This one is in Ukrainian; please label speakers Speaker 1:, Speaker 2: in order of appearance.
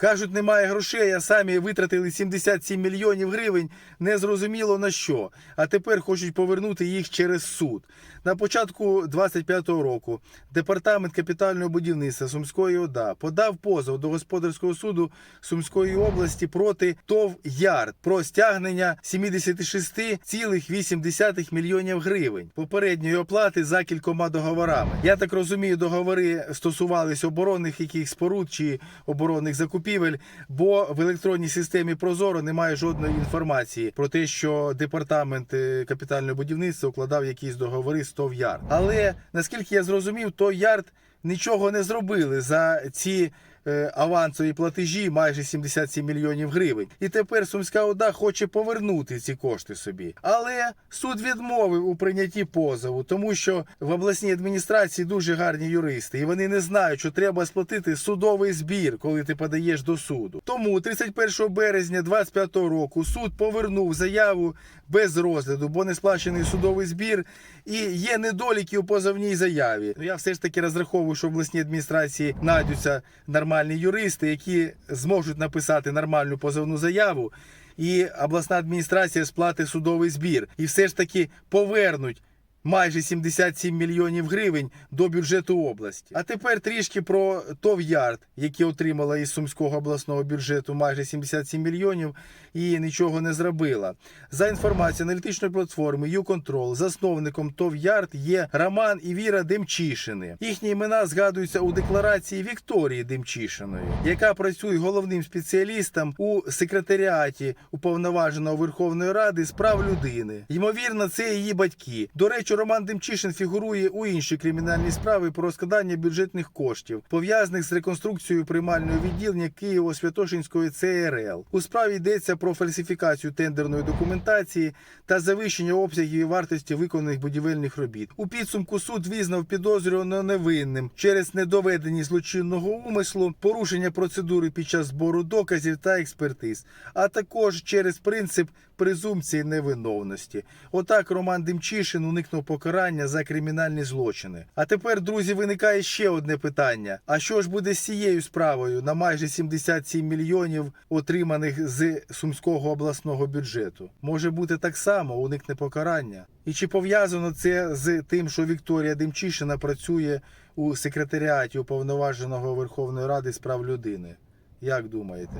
Speaker 1: Кажуть, немає грошей, а самі витратили 77 мільйонів гривень, незрозуміло на що. А тепер хочуть повернути їх через суд. На початку 25-го року департамент капітального будівництва Сумської ОДА подав позов до господарського суду Сумської області проти ТОВ Ярд про стягнення 76,8 мільйонів гривень попередньої оплати за кількома договорами. Я так розумію, договори стосувались оборонних яких споруд чи оборонних закупівель, бо в електронній системі Прозоро немає жодної інформації про те, що департамент е, капітального будівництва укладав якісь договори з ТОВ Ярд. Але наскільки я зрозумів, то Ярд нічого не зробили за ці авансові платежі майже 77 мільйонів гривень. І тепер Сумська ОДА хоче повернути ці кошти собі. Але суд відмовив у прийнятті позову, тому що в обласній адміністрації дуже гарні юристи, і вони не знають, що треба сплатити судовий збір, коли ти подаєш до суду. Тому 31 березня 2025 року суд повернув заяву без розгляду, бо не сплачений судовий збір. І є недоліки у позовній заяві. Ну, Я все ж таки розраховую, що в обласній адміністрації знайдуться нормальні юристи, які зможуть написати нормальну позовну заяву, і обласна адміністрація сплати судовий збір. І все ж таки повернуть майже 77 мільйонів гривень до бюджету області. А тепер трішки про ТОВ Ярд, яке отримала із Сумського обласного бюджету майже 77 мільйонів і нічого не зробила. За інформацією аналітичної платформи YouControl, засновником ТОВ Ярд є Роман і Віра Демчишини. Їхні імена згадуються у декларації Вікторії Демчишиної, яка працює головним спеціалістом у секретаріаті уповноваженого Верховної Ради з прав людини. Ймовірно, це її батьки. До речі, Роман Демчишин фігурує у іншій кримінальній справі про розкладання бюджетних коштів, пов'язаних з реконструкцією приймального відділення Києво-Святошинської ЦРЛ. У справі йдеться про фальсифікацію тендерної документації та завищення обсягів і вартості виконаних будівельних робіт. У підсумку суд визнав підозрюваного невинним через недоведеність злочинного умислу, порушення процедури під час збору доказів та експертиз, а також через принцип презумпції невиновності. Отак Роман Демчишин уникнув покарання за кримінальні злочини. А тепер, друзі, виникає ще одне питання: а що ж буде з цією справою на майже 77 мільйонів, отриманих з Сумського обласного бюджету? Може бути так само, уникне покарання. І чи пов'язано це з тим, що Вікторія Демчишина працює у секретаріаті уповноваженого Верховної Ради з прав людини? Як думаєте?